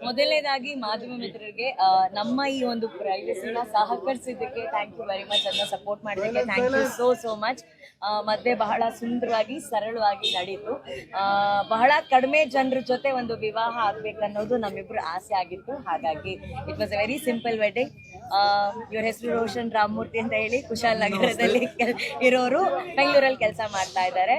ಮೊದಲನೇದಾಗಿ ಮಾಧ್ಯಮ ಮಿತ್ರರಿಗೆ ನಮ್ಮ ಈ ಒಂದು ಪ್ರೈವಸಿನ ಸಹಕರಿಸಿದ್ದಕ್ಕೆ ಥ್ಯಾಂಕ್ ಯು ವೆರಿ ಮಚ್ ಅದನ್ನ ಸಪೋರ್ಟ್ ಮಾಡಿದ್ದಕ್ಕೆ thank you so so much ಮದುವೆ ಬಹಳ ಸುಂದರವಾಗಿ ಸರಳವಾಗಿ ನಡೀತು. ಆ, ಬಹಳ ಕಡಿಮೆ ಜನರ ಜೊತೆ ಒಂದು ವಿವಾಹ ಆಗ್ಬೇಕನ್ನೋದು ನಮ್ಮಿಬ್ರು ಆಸೆ ಆಗಿತ್ತು. ಹಾಗಾಗಿ it was a very simple wedding ಇವ್ರ ಹೆಸರು ರೋಷನ್ ರಾಮಮೂರ್ತಿ ಅಂತ ಹೇಳಿ ಕುಶಾಲ್ ನಗರದಲ್ಲಿ ಇರೋರು ಬೆಂಗಳೂರಲ್ಲಿ ಕೆಲಸ ಮಾಡ್ತಾ ಇದ್ದಾರೆ.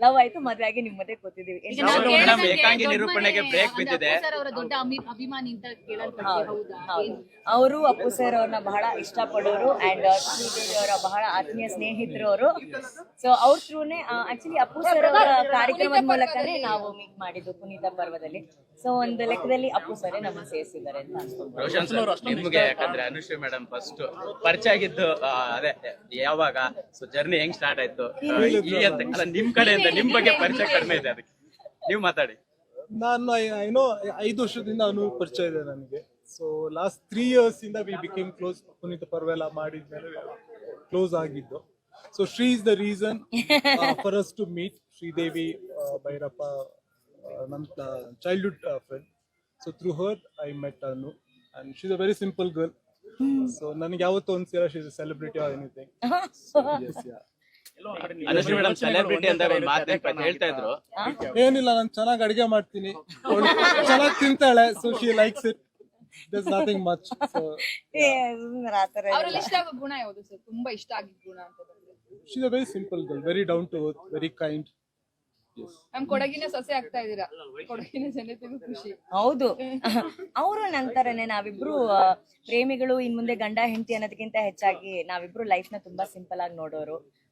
ಲವ್ ಆಯ್ತು ಮದ್ವೆ ಆಗಿ ನಿಮ್ ಮದ್ವೆ ಕೂತಿದೀವಿ. ನಾವು ಮೇಡಮ್ ಏಕಾಂಗಿ ನಿರೂಪಣೆಗೆ ಬ್ರೇಕ್ ಬಿದ್ದಿದೆ. ಸರ್ ಅವರ ದೊಡ್ಡ ಅಮಿ- ಅಭಿಮಾನಿ ಅಂತ ಕೇಳಲ್ಪಟ್ಟಿದೆ ಹೌದಾ ಹೌದು? ಅವರು ಅಪ್ಪು ಸರ್ ಅವ್ರನ್ನ ಬಹಳ ಇಷ್ಟಪಡೋರು ಅಂಡ್ ಶ್ರೀದೇವಿ ಅವರ ಬಹಳ ಆತ್ಮೀಯ ಸ್ನೇಹಿತರು ಅವರು. ಸೊ ಅವ್ರ ಥ್ರೂನೇ ಆಕ್ಚುಲಿ ಅಪ್ಪು ಸರ್ ಅವರ ಕಾರ್ಯಕ್ರಮದ ಮೂಲಕನೇ ನಾವು ಮೀಟ್ ಮಾಡಿದ್ದು ಪುನೀತ ಪರ್ವದಲ್ಲಿ. ಸೊ ಒಂದು ಲೆಕ್ಕದಲ್ಲಿ ಅಪ್ಪು ಸರ್ ನಮ್ಮ ಸೇರಿಸಿದ್ದಾರೆ ಅಂತ ರೋಷನ್ ಸರ್ ನಿಮ್ಗೆ ಯಾಕಂದ್ರೆ ಅನುಶ್ರೀ ಮೇಡಮ್ ಫಸ್ಟ್ ಪರಿಚಯ ಆಗಿದ್ದು ಆ, ಅದೇ ಯಾವಾಗ? ಸೊ ಜರ್ನಿ ಹೆಂಗ್ ಸ್ಟಾರ್ಟ್ ಆಯ್ತು? ಆ, ಈ ಅಂತ ಅಲ್ಲ ನಿಮ್ ಕಡೆಯಿಂದ ನಿಮ್ ಬಗ್ಗೆ ಪರಿಚಯ ಕಡಿಮೆ ಇದೆ ಅದಕ್ಕೆ. ನೀವು ಮಾತಾಡಿ. ನಾನು ಏನೋ ಐದು ವರ್ಷದಿಂದ ಅನು ಪರಿಚಯ ಇದೆ ನನಗೆ. ಸೊ ಲಾಸ್ಟ್ ತ್ರೀ ಇಯರ್ಸ್ ಇಂದ ವಿ ಬಿಕೇಮ್ ಕ್ಲೋಸ್ ಪುನೀತ್ ಪರ್ವೆಲ್ಲ ಮಾಡಿದ್ಮೇಲೆ ಕ್ಲೋಸ್ ಆಗಿದ್ದು. So Shree is the reason for us to meet Sridevi Bhairappa ನಮ್ಮ childhood friend so through her I met Anu and she's a very simple girl so ನನಗೆ ಯಾವತ್ತೂ ಒಂದ್ಸಲ she's celebrity or anything Anushree madam celebrity ಅಂತ ಒಂದು ಮಾತು ಹೇಳ್ತಾ ಇದ್ರು. ಏನಿಲ್ಲ ನಾನು ಚೆನ್ನಾಗಿ ಅಡಿಗೆ ಮಾಡ್ತೀನಿ. ಚೆನ್ನಾಗಿ ತಿಂತಾಳೆ so she likes it thus nothing much she is ಸುಮ್ನಿರು ಆ ಅವರಲ್ಲಿ ಇಷ್ಟ ಆಗೋ ಗುಣ ಯಾವುದು ಸರ್? ತುಂಬಾ ಇಷ್ಟ ಆಗಿದ್ ಗುಣ ಅಂತ ಬಂದ್ರೆ. Very simple girl very down to earth very kind ನಮ್ ಕೊಡಗಿನ ಸೊಸೆ ಆಗ್ತಾ ಇದ್ದೀರಾ? ಕೊಡಗಿನ ಜನತೆಗೂ ಖುಷಿ. ಹೌದು. ಅವರು ನಂತರನೇ ನಾವಿಬ್ರು ಆ, ಪ್ರೇಮಿಗಳು ಇನ್ ಮುಂದೆ ಗಂಡ ಹೆಂಡತಿ ಅನ್ನೋದಕ್ಕಿಂತ ಹೆಚ್ಚಾಗಿ ನಾವಿಬ್ರು ಲೈಫ್ನ ತುಂಬಾ ಸಿಂಪಲ್ ಆಗಿ ನೋಡೋರು.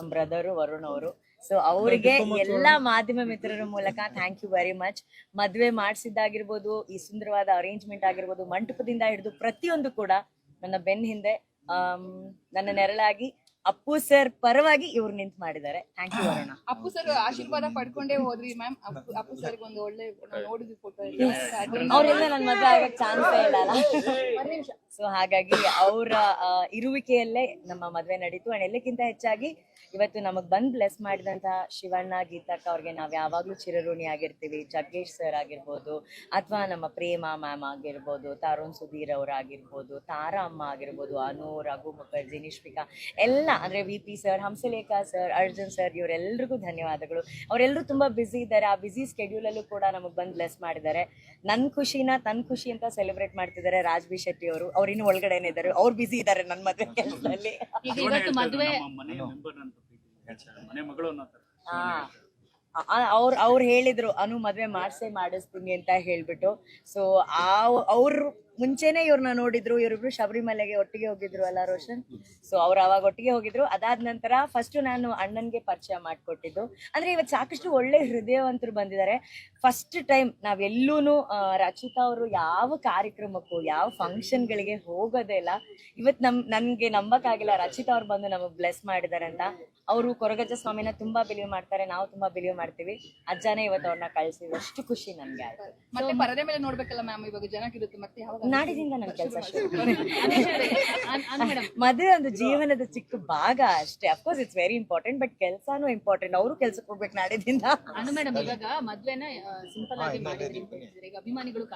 ನಮ್ಮ ಬ್ರದರು ವರುಣ್ ಅವರು. ಸೊ ಅವರಿಗೆ ಎಲ್ಲಾ ಮಾಧ್ಯಮ ಮಿತ್ರರ ಮೂಲಕ ಥ್ಯಾಂಕ್ ಯು ವೆರಿ ಮಚ್ ಮದ್ವೆ ಮಾಡಿಸಿದ್ದಾಗಿರ್ಬೋದು ಈ ಸುಂದರವಾದ ಅರೇಂಜ್ಮೆಂಟ್ ಆಗಿರ್ಬೋದು ಮಂಟಪದಿಂದ ಹಿಡಿದು ಪ್ರತಿಯೊಂದು ಕೂಡ ನನ್ನ ಬೆನ್ನ ಹಿಂದೆ ನನ್ನ ನೆರಳಾಗಿ ಅಪ್ಪು ಸರ್ ಪರವಾಗಿ ಇವ್ರು ನಿಂತು ಮಾಡಿದ್ದಾರೆ. Thank you Varuna. Appu sir ಆಶೀರ್ವಾದ ಪಡ್ಕೊಂಡೇ ಹೋದ್ವಿ ಮ್ಯಾಮ್ ಅಪ್ಪು ಅಪ್ಪು ಸರ್ ಒಂದು ಒಳ್ಳೆ ನೋಡಿದ್ವಿ ಫೋಟೋ ಅವ್ರಿಂದ ನನ್ ಮದ್ವೆ ಆಗಕ್ಕೆ ಚಾನ್ಸ್ ಇಲ್ಲ ಸೊ ಹಾಗಾಗಿ ಅವರ ಇರುವಿಕೆಯಲ್ಲೇ ನಮ್ಮ ಮದುವೆ ನಡೀತು. ಅಂಡ್ ಎಲ್ಲಕ್ಕಿಂತ ಹೆಚ್ಚಾಗಿ ಇವತ್ತು ನಮಗ್ ಬಂದ್ ಬ್ಲೆಸ್ ಮಾಡಿದಂತ ಶಿವಣ್ಣ, ಗೀತಕ್ಕ ಅವ್ರಿಗೆ ನಾವ್ ಯಾವಾಗ್ಲೂ ಚಿರಋಣಿ ಆಗಿರ್ತೀವಿ. ಜಗ್ಗೇಶ್ ಸರ್ ಆಗಿರ್ಬೋದು, ಅಥವಾ ನಮ್ಮ ಪ್ರೇಮ ಮ್ಯಾಮ್ ಆಗಿರ್ಬೋದು, ತರುಣ್ ಸುಧೀರ್ ಅವ್ರ ಆಗಿರ್ಬೋದು, ತಾರಾ ಅಮ್ಮ ಆಗಿರ್ಬೋದು, ಅನು, ರಘು ಮುಖರ್ಜಿ ನಿಶ್ವಿಕಾ ಎಲ್ಲ ಅಂದ್ರೆ V P sir Hamsalekha sir Arjun sir ಇವರೆಲ್ರಿಗೂ ಧನ್ಯವಾದಗಳು. ಅವರೆಲ್ಲರೂ ತುಂಬಾ ಬ್ಯುಸಿ ಇದ್ದಾರೆ. ಆ ಬ್ಯುಸಿ ಸ್ಕೆಡ್ಯೂಲಲ್ಲೂ ಕೂಡ ನಮಗೆ ಬಂದ್ ಬ್ಲೆಸ್ ಮಾಡಿದ್ದಾರೆ. ನನ್ನ ಖುಷಿನ ತನ್ನ ಖುಷಿ ಅಂತ ಸೆಲೆಬ್ರೇಟ್ ಮಾಡ್ತಿದ್ದಾರೆ ರಾಜ್ ಬಿ ಶೆಟ್ಟಿ ಅವರು. ಅವ್ರು ಇನ್ನೂ ಒಳಗಡೆ ಇದ್ದಾರೆ ಅವ್ರು ಬಿಸಿ ಇದ್ದಾರೆ ನನ್ನ ಮದುವೆ ಕೆಲಸದಲ್ಲಿ. ಈಗ ಇವತ್ತು ಮದುವೆ ಮನೆ ಮಗಳು ಅನ್ನೋ ತರ ಅವ್ರು ಅವ್ರು ಹೇಳಿದ್ರು ಅನು ಮದ್ವೆ ಮಾಡ್ಸೇ ಮಾಡಿಸ್ತೀನಿ ಅಂತ ಹೇಳ್ಬಿಟ್ಟು. ಸೊ ಆ ಅವ್ರು ಮುಂಚೆನೆ ಇವ್ರನ್ನ ನೋಡಿದ್ರು ಇವರಿಬ್ರು ಶಬರಿಮಲೆಗೆ ಒಟ್ಟಿಗೆ ಹೋಗಿದ್ರು ಅಲ್ಲ ರೋಷನ್. ಸೊ ಅವ್ರು ಅವಾಗ ಒಟ್ಟಿಗೆ ಹೋಗಿದ್ರು. ಅದಾದ ನಂತರ ಫಸ್ಟ್ ನಾನು ಅಣ್ಣನ್ಗೆ ಪರಿಚಯ ಮಾಡಿಕೊಟ್ಟಿದ್ದು. ಅಂದ್ರೆ ಇವತ್ತು ಸಾಕಷ್ಟು ಒಳ್ಳೆ ಹೃದಯವಂತರು ಬಂದಿದ್ದಾರೆ. ಫಸ್ಟ್ ಟೈಮ್ ನಾವೆಲ್ಲೂ ರಚಿತಾ ಅವರು ಯಾವ ಕಾರ್ಯಕ್ರಮಕ್ಕೂ ಯಾವ ಫಂಕ್ಷನ್ಗಳಿಗೆ ಹೋಗೋದೇ ಇಲ್ಲ. ಇವತ್ತು ನಮ್ ನನ್ಗೆ ನಂಬಕ್ಕಾಗಿಲ್ಲ ರಚಿತಾ ಅವ್ರು ಬಂದು ನಮಗೆ ಬ್ಲೆಸ್ ಮಾಡಿದ್ದಾರೆ ಅಂತ. ಅವರು ಕೊರಗಜ್ಜ ಸ್ವಾಮಿನ ತುಂಬಾ ಬಿಲೀವ್ ಮಾಡ್ತಾರೆ. ನಾವು ತುಂಬಾ ಬಿಲೀವ್ ಮಾಡ್ತೀವಿ. ಅಜ್ಜನೇ ಇವತ್ತು ಅವ್ರನ್ನ ಕಳಿಸಿ ಅಷ್ಟು ಖುಷಿ ನನ್ಗೆ ಆಯ್ತು. ಮತ್ತೆ ಪರದೆ ಮೇಲೆ ನೋಡ್ಬೇಕಲ್ಲ ಮ್ಯಾಮ್ ಇವಾಗ ಜನಕ್ಕಿರುತ್ತೆ ಮತ್ತೆ ಯಾವಾಗ? ನಾಡಿದಿಂದ ನನ್ನ ಕೆಲಸ ಮದುವೆ ಒಂದು ಜೀವನದ ಚಿಕ್ಕ ಭಾಗ ಅಷ್ಟೇ. Of course it's very important but ಕೆಲ್ಸಾನು important ಅವರು ಕೆಲ್ಸಕ್ಕೆ ಹೋಗ್ಬೇಕು ನಾಡಿದಿಂದ ಅನು ಮೇಡಮ್ ಇವಾಗ ಮದ್ವೆನ ಸಿಂಪಲ್ ಆಗಿ ಮಾಡಿದ್ರಿ ಈಗ ಅಭಿಮಾನಿಗಳು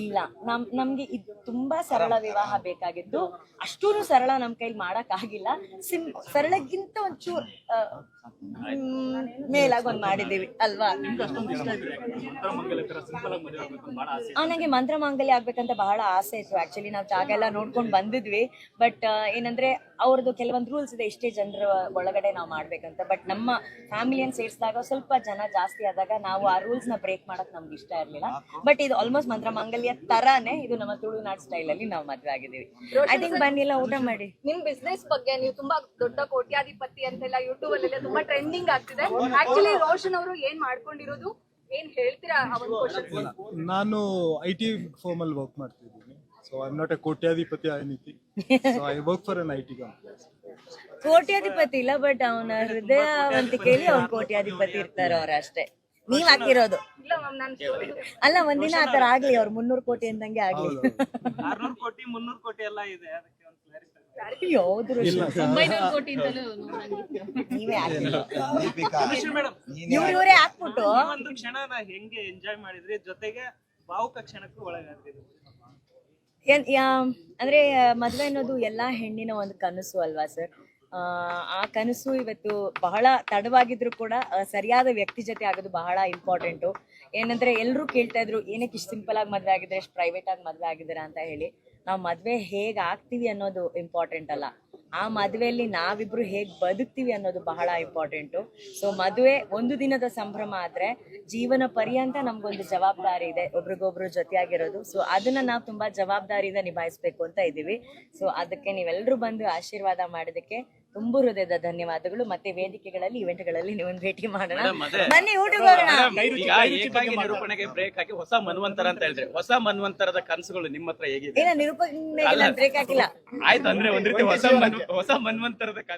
ಇಲ್ಲ ನಮ್ ನಮ್ಗೆ ಇದು ತುಂಬಾ ಸರಳ ವಿವಾಹ ಬೇಕಾಗಿದ್ದು. ಅಷ್ಟೂನು ಸರಳ ನಮ್ ಕೈಲಿ ಮಾಡಕ್ ಆಗಿಲ್ಲ. ಸಿಂ ಸರಳಕ್ಕಿಂತ ಒಂಚೂರ್ ಮೇಲಾಗಿ ಒಂದ್ ಮಾಡಿದೀವಿ ಅಲ್ವಾ? ಆ ನಂಗೆ ಮಂತ್ರ ಮಾಂಗಲ್ಯ ಆಗ್ಬೇಕಂತ ಬಹಳ ಆಸೆ ಇತ್ತು. ಆಕ್ಚುಲಿ ನಾವು ಜಾಗ ಎಲ್ಲ ನೋಡ್ಕೊಂಡು ಬಂದಿದ್ವಿ. ಬಟ್ ಏನಂದ್ರೆ ಅವ್ರದ್ದು ಕೆಲವೊಂದು ರೂಲ್ಸ್ ಇದೆ ಇಷ್ಟೇ ಜನರ ಒಳಗಡೆ ನಾವು ಮಾಡ್ಬೇಕಂತ. ಬಟ್ ನಮ್ಮ ಫ್ಯಾಮಿಲಿಯನ್ ಸೇರಿಸಿದಾಗ ಸ್ವಲ್ಪ ಜನ ಜಾಸ್ತಿ ಆದಾಗ ನಾವು ಆ ರೂಲ್ಸ್ನ ಬ್ರೇಕ್ ಮಾಡಕ್ ನಮ್ಗೆ ಇಷ್ಟ ಇರಲಿಲ್ಲ. ಬಟ್ ಇದು ಆಲ್ಮೋಸ್ಟ್ ಮಂತ್ರ ಮಂಗಲ್ಯ ತರಾನೇ ಇದು ನಮ್ಮ ತುಳುನಾಡ್ ಸ್ಟೈಲ್ ಅಲ್ಲಿ ನಾವು ಮದ್ವೆ ಆಗಿದ್ದೀವಿ. ಐ ಥಿಂಕ್ ಬನ್ನಿ ಎಲ್ಲ ಊಟ ಮಾಡಿ. ನಿಮ್ ಬಿಸ್ನೆಸ್ ಬಗ್ಗೆ ನೀವು ತುಂಬಾ ದೊಡ್ಡ ಕೋಟ್ಯಾಧಿಪತಿ ಅಂತೆಲ್ಲ ಯೂಟ್ಯೂಬ್ ಅಲ್ಲೆಲ್ಲ ತುಂಬಾ ಟ್ರೆಂಡಿಂಗ್ ಆಗ್ತಿದೆ. ಆಕ್ಚುಲಿ ರೋಷನ್ ಅವರು ಏನ್ ಮಾಡ್ಕೊಂಡಿರೋದು? ಏನ್ ಹೇಳ್ತೀರಾ ನಾನು ಐ ಟಿ ಫೋಮ್ ಅಲ್ಲಿ ವರ್ಕ್ ಮಾಡ್ತಿದ್ದೀನಿ. ಸೊ ಐ ನಾಟ್ ಎ ಕೋಟ್ಯಾಧಿಪತಿ ಐನಿತಿ so I work for an I T company ಕೋಟ್ಯಾಧಿಪತಿ ಇಲ್ಲ ಬಟ್ ಅವನ ಹೃದಯವಂತಿಕೆಯಲ್ಲಿ ಅವ್ನ ಕೋಟ್ಯಾಧಿಪತಿ ಇರ್ತಾರ ಅವ್ರ ಅಷ್ಟೇ. ನೀವ್ ಹಾಕಿರೋದು. ಇಲ್ಲ ಮ್ಯಾಮ್ ನಾನು ಅಲ್ಲ ಒಂದಿನ ಆತರ ಆಗ್ಲಿ ಅವ್ರ ಮುನ್ನೂರು ಕೋಟಿ ಅಂದಂಗೆ ಆಗ್ಲಿ. ಆರ್ನೂರು ಕೋಟಿ ಮುನ್ನೂರು ಕೋಟಿ ಎಲ್ಲ ಇದೆ ಅದಕ್ಕೆ ಒಂದು ಕ್ಲಾರಿಫೈ ಯಾವ್ದು ನೀವೇ ಹಾಕಿ. ದೀಪಿಕಾ ಮೇಡಮ್ ಇವ್ರ ಇವರೇ ಹಾಕ್ಬಿಟ್ಟು. ಒಂದು ಕ್ಷಣನ ಹೆಂಗೆ ಎಂಜಾಯ್ ಮಾಡಿದ್ರಿ ಜೊತೆಗೆ ಭಾವುಕ ಕ್ಷಣಕ್ಕೂ ಒಳಗಾದ್ರಿ ಅಂದ್ರೆ ಮದ್ವೆ ಅನ್ನೋದು ಎಲ್ಲಾ ಹೆಣ್ಣಿನ ಒಂದು ಕನಸು ಅಲ್ವಾ ಸರ್? ಆ ಕನಸು ಇವತ್ತು ಬಹಳ ತಡವಾಗಿದ್ರು ಕೂಡ ಸರಿಯಾದ ವ್ಯಕ್ತಿ ಜೊತೆ ಆಗೋದು ಬಹಳ ಇಂಪಾರ್ಟೆಂಟು ಏನಂದ್ರೆ ಎಲ್ಲರೂ ಕೇಳ್ತಾ ಇದ್ರು, ಏನಕ್ಕೆ ಇಷ್ಟು ಸಿಂಪಲ್ ಆಗಿ ಮದುವೆ ಆಗಿದ್ರೆ ಎಷ್ಟು ಪ್ರೈವೇಟ್ ಆಗಿ ಮದ್ವೆ ಆಗಿದ್ದೀರಾ? ಅಂತ ಹೇಳಿ. ನಾವು ಮದ್ವೆ ಹೇಗ್ ಆಗ್ತೀವಿ ಅನ್ನೋದು ಇಂಪಾರ್ಟೆಂಟ್ ಅಲ್ಲ. ಆ ಮದುವೆಯಲ್ಲಿ ನಾವಿಬ್ರು ಹೇಗ್ ಬದುಕ್ತೀವಿ ಅನ್ನೋದು ಬಹಳ ಇಂಪಾರ್ಟೆಂಟು ಸೊ ಮದುವೆ ಒಂದು ದಿನದ ಸಂಭ್ರಮ ಆದ್ರೆ ಜೀವನ ಪರ್ಯಂತ ನಮ್ಗೊಂದು ಜವಾಬ್ದಾರಿ ಇದೆ, ಒಬ್ರಿಗೊಬ್ರು ಜೊತೆಯಾಗಿರೋದು. ಸೊ ಅದನ್ನ ನಾವು ತುಂಬಾ ಜವಾಬ್ದಾರಿಯಿಂದ ನಿಭಾಯಿಸ್ಬೇಕು ಅಂತ ಇದ್ದೀವಿ. ಸೊ ಅದಕ್ಕೆ ನೀವೆಲ್ಲರೂ ಬಂದು ಆಶೀರ್ವಾದ ಮಾಡೋದಕ್ಕೆ ತುಂಬು ಹೃದಯದ ಧನ್ಯವಾದಗಳು. ಮತ್ತೆ ವೇದಿಕೆಗಳಲ್ಲಿ ಇವೆಂಟ್ಗಳಲ್ಲಿ ನೀವು ಭೇಟಿ ಮಾಡೋಣ. ಮೇಡಮ್, ಅದೇ. ಬನ್ನಿ ಊಟಕ್ಕೆ ಹೋಗೋಣ ಮೇಡಮ್, ಈಗ ಏಕಾಂಗಿ ನಿರೂಪಣೆಗೆ ಬ್ರೇಕ್ ಹಾಕಿ ಹೊಸ ಮನ್ವಂತರ ಅಂತ ಹೇಳಿದ್ರೆ ಹೊಸ ಮನ್ವಂತರದ ಕನಸುಗಳು ನಿಮ್ಮ ಹತ್ರ ಹೇಗಿದೆ? ಏನ ಹಾಕಿಲ್ಲ. ಆಯ್ತು ಅಂದ್ರೆ ಒಂದ್ ರೀತಿ ಹೊಸ ಹೊಸ ಮನ್ವಂತರದ ಕನಸು.